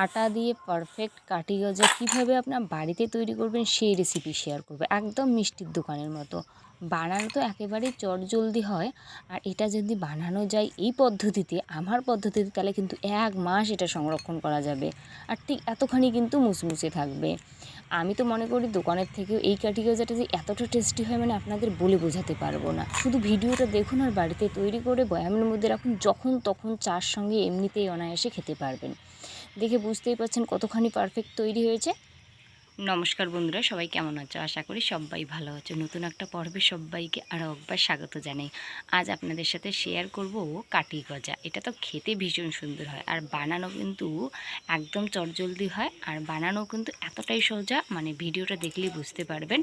আটা দিয়ে পারফেক্ট কাঠি গজা কীভাবে আপনার বাড়িতে তৈরি করবেন সেই রেসিপি শেয়ার করবে। একদম মিষ্টির দোকানের মতো। বানানো তো একেবারেই চটজলদি হয়। আর এটা যদি বানানো যায় এই পদ্ধতিতে, আমার পদ্ধতিতে, তাহলে কিন্তু এক মাস এটা সংরক্ষণ করা যাবে। আর ঠিক এতখানি কিন্তু মুচমুচে থাকবে। আমি তো মনে করি দোকানের থেকেও এই কাঠি গজাটা যে এতটা টেস্টি হয় মানে আপনাদের বলে বোঝাতে পারব না। শুধু ভিডিওটা দেখুন আর বাড়িতে তৈরি করে বয়ামের মধ্যে রাখুন, যখন তখন চার সঙ্গে এমনিতেই অনায়াসে খেতে পারবেন। দেখে বুঝতেই পারছেন কতখানি পারফেক্ট তৈরি হয়েছে। নমস্কার বন্ধুরা, সবাই কেমন আছো? আশা করি সবাই ভালো আছো। নতুন একটা পর্বে সবাইকে আরও একবার স্বাগত জানাই। আজ আপনাদের সাথে শেয়ার করব কাটি গজা। এটা তো খেতে ভীষণ সুন্দর হয়, আর বানানো কিন্তু একদম চটজলদি হয়, আর বানানো কিন্তু এতটাই সোজা মানে ভিডিওটা দেখলেই বুঝতে পারবেন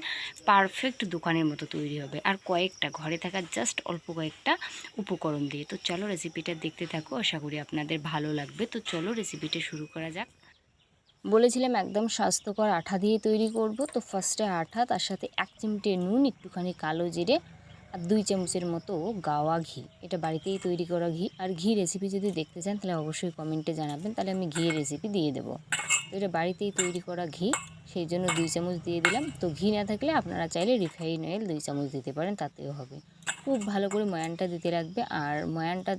পারফেক্ট দোকানের মতো তৈরি হবে। আর কয়েকটা, ঘরে থাকা জাস্ট অল্প কয়েকটা উপকরণ দিয়ে। তো চলো রেসিপিটা দেখতে থাকো, আশা করি আপনাদের ভালো লাগবে। তো চলো রেসিপিটা শুরু করা যাক। বলেছিলাম একদম স্বাস্থ্যকর আঠা দিয়ে তৈরি করব। তো ফার্স্টে আঠা, তার সাথে এক চিমটে নুন, একটুখানি কালো জিরে আর দুই চামচের মতো গাওয়া ঘি। এটা বাড়িতেই তৈরি করা ঘি। আর ঘি রেসিপি যদি দেখতে চান, তাহলে অবশ্যই কমেন্টে জানাবেন। তাহলে আমি ঘিয়ের রেসিপি দিয়ে দেবো। তো এটা বাড়িতেই তৈরি করা ঘি, সেই জন্য দুই চামচ দিয়ে দিলাম। তো ঘি না থাকলে আপনারা চাইলে রিফাইন অয়েল দুই চামচ দিতে পারেন, তাতেও হবে। খুব ভালো করে ময়ানটা দিতে রাখবে আর ময়ানটা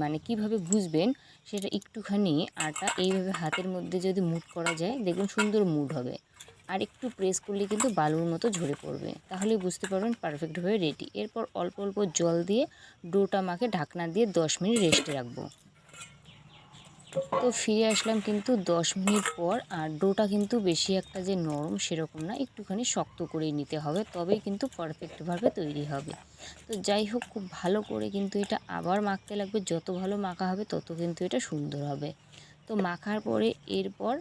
মানে কীভাবে বুঝবেন সেটা একটুখানি আটা এইভাবে হাতের মধ্যে যদি মুড করা যায় দেখুন সুন্দর মুড হবে। আর একটু প্রেস করলে কিন্তু বালুর মতো ঝরে পড়বে। তাহলে বুঝতে পারবেন পারফেক্টভাবে রেডি এরপর অল্প অল্প জল দিয়ে ডোটা মাকে ঢাকনা দিয়ে দশ মিনিট রেস্টে রাখব। তো ফিরে আসলাম কিন্তু দশ মিনিট পর আর ডোটা কিন্তু বেশি একটা যে নরম সেরকম না, একটুখানি শক্ত করেই নিতে হবে, তবেই কিন্তু পারফেক্টভাবে তৈরি হবে। তো যাই হোক, খুব ভালো করে কিন্তু এটা আবার মাখতে লাগবে, যত ভালো মাখা হবে তত কিন্তু এটা সুন্দর হবে। তো মাখার পরে এরপর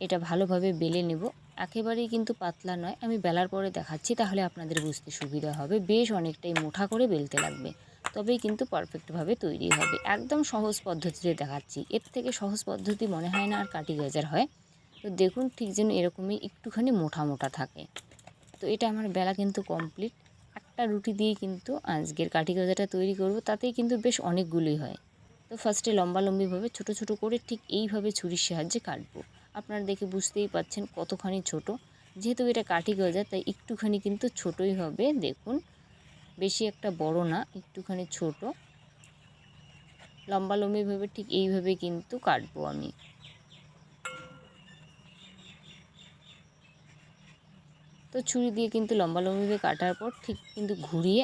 এটা ভালোভাবে বেলে নেব। একেবারেই কিন্তু পাতলা নয়, আমি বেলার পরে দেখাচ্ছি, তাহলে আপনাদের বুঝতে সুবিধা হবে। বেশ অনেকটাই মোটা করে বেলতে লাগবে। তবেই কিন্তু পারফেক্টভাবে তৈরি হবে। একদম সহজ পদ্ধতিতে দেখাচ্ছি। এর থেকে সহজ পদ্ধতি মনে হয় না আর কাটি গাজার হয়। তো দেখুন ঠিক যেন এরকমই একটুখানি মোটা মোটা থাকে। তো এটা আমার বেলা কিন্তু কমপ্লিট একটা রুটি দিয়ে কিন্তু আজকের কাঠি গজাটা তৈরি করব। তাতেই কিন্তু বেশ অনেকগুলোই হয়। তো ফার্স্টে লম্বা লম্বিভাবে ছোট ছোট করে ঠিক এইভাবে ছুরির সাহায্যে কাটবো। আপনারা দেখে বুঝতেই পাচ্ছেন কতখানি ছোট। যেহেতু এটা কাঠি গজা, তাই একটুখানি কিন্তু ছোটই হবে। দেখুন বেশি একটা বড় না, একটুখানি ছোট। লম্বা লম্বিভাবে ঠিক এইভাবে কিন্তু কাটবো আমি। তো ছুরি দিয়ে কিন্তু লম্বা লম্বিভাবে কাটার পর ঠিক কিন্তু ঘুরিয়ে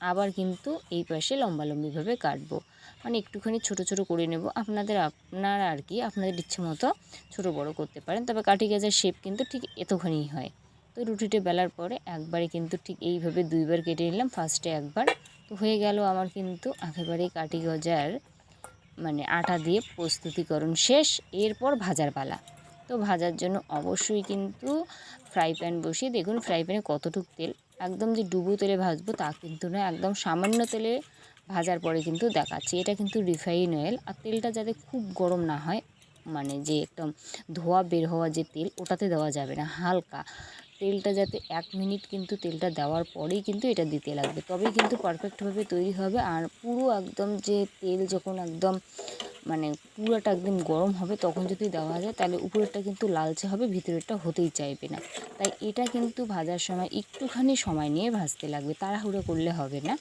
আবার কিন্তু এই পাশে লম্বা লম্বিভাবে কাটবো। মানে একটুখানি ছোট ছোট করে নেব। আপনাদের, আপনারা আর কি আপনাদের ইচ্ছে মতো ছোটো বড় করতে পারেন। তবে কাঠি গাছের শেপ কিন্তু ঠিক এতখানি হয়। তো রুটিটা বেলার পরে একবারে কিন্তু ঠিক এইভাবে দুইবার কেটে নিলাম। ফার্স্টে একবার। তো হয়ে গেল আমার কিন্তু একেবারেই কাটি গজার মানে আটা দিয়ে প্রস্তুতিকরণ শেষ। এরপর ভাজার পালা। তো ভাজার জন্য অবশ্যই কিন্তু ফ্রাই প্যান বসিয়ে দেখুন ফ্রাই প্যানে কতটুক তেল। একদম যে ডুবো তেলে ভাজবো তা কিন্তু নয়, একদম সামান্য তেলে ভাজার পরে কিন্তু দেখাচ্ছি। এটা কিন্তু রিফাইন অয়েল। আর তেলটা যাতে খুব গরম না হয় মানে যে একদম ধোয়া বের হওয়া যে তেল, ওটাতে দেওয়া যাবে না। হালকা। তেলটা যাতে এক মিনিট কিন্তু তেলটা দেওয়ার পরেই কিন্তু এটা দিতে লাগবে। তবেই কিন্তু পারফেক্টভাবে তৈরি হবে আর পুরো একদম যে তেল যখন একদম মানে পুরোটা একদম গরম হবে তখন যদি দেওয়া যায় তাহলে উপরেরটা কিন্তু লালচে হবে, ভিতরেরটা হতেই চাইবে না। তাই এটা কিন্তু ভাজার সময় একটুখানি সময় নিয়ে ভাজতে লাগবে, তাড়াহুড়ো করলে হবে না।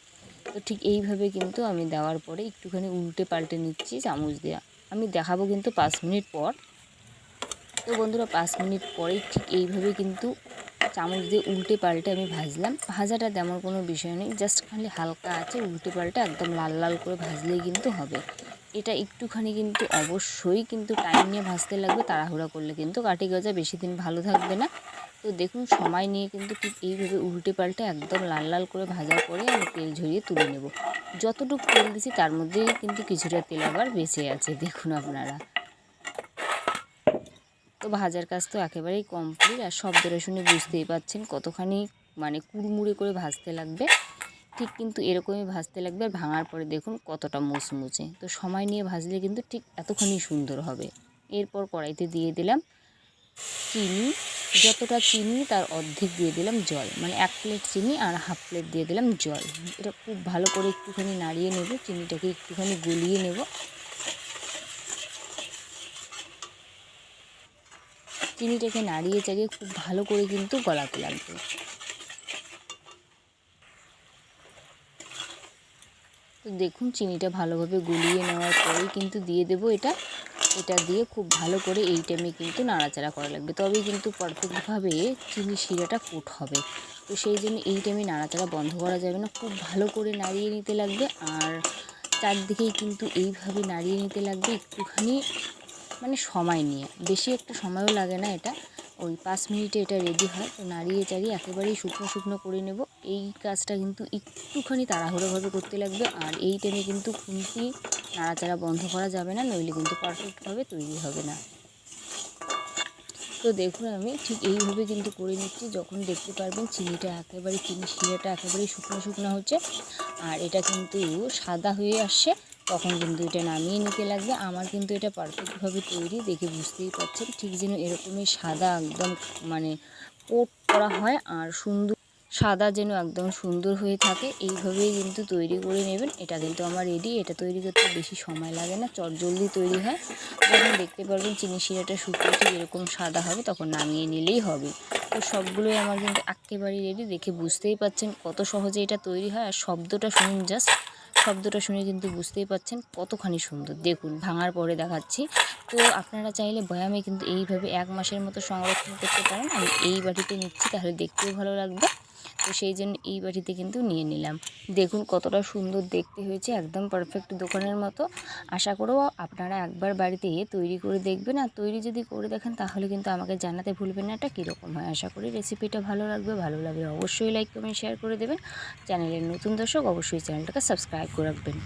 তো ঠিক এইভাবে কিন্তু আমি দেওয়ার পরে একটুখানি উল্টে পাল্টে নিচ্ছি চামচ দেওয়া আমি দেখাবো কিন্তু পাঁচ মিনিট পর। তো বন্ধুরা, পাঁচ মিনিট পরেই ঠিক এইভাবে কিন্তু চামচ দিয়ে উল্টে পাল্টে আমি ভাজলাম। ভাজাটা তেমন কোনো বিষয় নেই জাস্ট খালি হালকা আছে উল্টে পাল্টে একদম লাল লাল করে ভাজলেই কিন্তু হবে। এটা একটুখানি কিন্তু অবশ্যই কিন্তু টাইম নিয়ে ভাজতে লাগবে, তাড়াহুড়া করলে কিন্তু কাটি গজা বেশি দিন ভালো থাকবে না। তো দেখুন, সময় নিয়ে কিন্তু ঠিক এইভাবে উল্টে পাল্টে একদম লাল লাল করে ভাজার পরে আমি তেল ঝরিয়ে তুলে নেব। যতটুকু তেল দিছি তার মধ্যেই কিন্তু কিছুটা তেল আবার বেঁচে আছে, দেখুন আপনারা। তো ভাজার কাজ তো একেবারেই কমপ্লিট আর শব্দটা শুনে বুঝতেই পাচ্ছেন কতখানি মানে কুড়মুড়ে করে ভাজতে লাগবে। ঠিক কিন্তু এরকমই ভাজতে লাগবে আর ভাঙার পরে দেখুন কতটা মুচমুচে। তো সময় নিয়ে ভাজলে কিন্তু ঠিক এতখানি সুন্দর হবে। এরপর কড়াইতে দিয়ে দিলাম চিনি, যতটা চিনি তার অর্ধেক দিয়ে দিলাম জল। মানে এক প্লেট চিনি আর হাফ প্লেট দিয়ে দিলাম জল। এটা খুব ভালো করে একটুখানি নাড়িয়ে নেব, চিনিটাকে একটুখানি গলিয়ে নেব। চিনিটাকে নাড়িয়ে চাড়িয়ে খুব ভালো করে কিন্তু গলাতে লাগবে। তো দেখুন, চিনিটা ভালোভাবে গুলিয়ে নেওয়ার পরেই কিন্তু দিয়ে দেবো এটা। এটা দিয়ে খুব ভালো করে এই টাইমে কিন্তু নাড়াচাড়া করা লাগবে। তবেই কিন্তু পারফেক্টভাবে চিনি শিরাটা কোট হবে। তো সেই জন্য এই টাইমে নাড়াচাড়া বন্ধ করা যাবে না। খুব ভালো করে নাড়িয়ে নিতে লাগবে। আর চারদিকেই কিন্তু এইভাবে নাড়িয়ে নিতে লাগবে একটুখানি। মানে সময় নিয়ে। বেশি একটা সময়ও লাগে না এটা। ওই পাঁচ মিনিটে এটা রেডি হয়। তো নাড়িয়ে চাড়িয়ে একেবারেই শুকনো শুকনো করে নেব। এই কাজটা কিন্তু একটুখানি তাড়াহুড়োভাবে করতে লাগবে। আর এই টাইমে কিন্তু খুন্তি নাড়াচাড়া বন্ধ করা যাবে না, নইলে কিন্তু পারফেক্টভাবে তৈরি হবে না। তো দেখুন আমি ঠিক এইভাবে কিন্তু করে নিচ্ছি। যখন দেখতে পারবেন চিনিটা একেবারে চিনি শিরাটা একেবারেই শুকনো শুকনো হচ্ছে। আর এটা কিন্তু সাদা হয়ে আসছে। তখন কিন্তু এটা নামিয়ে নিতে লাগবে। আমার কিন্তু এটা পারফেক্টভাবে তৈরি, দেখে বুঝতেই পারছেন। ঠিক যেন এরকমই সাদা একদম মানে কোট করা হয় আর সুন্দর, সাদা যেন একদম সুন্দর হয়ে থাকে। এইভাবেই কিন্তু তৈরি করে নেবেন। এটা কিন্তু আমার রেডি এটা তৈরি করতে বেশি সময় লাগে না চট জলদি তৈরি হয়। যখন দেখতে পারবেন চিনি শিরাটা শুকিয়ে ঠিক এরকম সাদা হবে, তখন নামিয়ে নিলেই হবে। তো সবগুলোই আমার কিন্তু একেবারেই রেডি দেখে বুঝতেই পাচ্ছেন কত সহজে এটা তৈরি হয়। আর শব্দটা শুনুন জাস্ট শব্দটা শুনে কিন্তু বুঝতেই পাচ্ছেন কতখানি সুন্দর। দেখুন, ভাঙার পরে দেখাচ্ছি। তো আপনারা চাইলে বয়ামে কিন্তু এইভাবে এক মাসের মতো সংরক্ষণ করতে পারেন। আমি এই বাটিতে নিচ্ছি, তাহলে দেখতেও ভালো লাগবে। তো সেই জন্য এই বাড়িতে কিন্তু নিয়ে নিলাম। দেখুন কতটা সুন্দর দেখতে হয়েছে, একদম পারফেক্ট দোকানের মতো। আশা করো আপনারা একবার বাড়িতে তৈরি করে দেখবেন। আর তৈরি যদি করে দেখেন তাহলে কিন্তু আমাকে জানাতে ভুলবেন না, এটা কীরকম হয়? আশা করি রেসিপিটা ভালো লাগবে ভালো লাগবে অবশ্যই লাইক কমেন্ট শেয়ার করে দেবেন। চ্যানেলের নতুন দর্শক অবশ্যই চ্যানেলটাকে সাবস্ক্রাইব করে রাখবেন।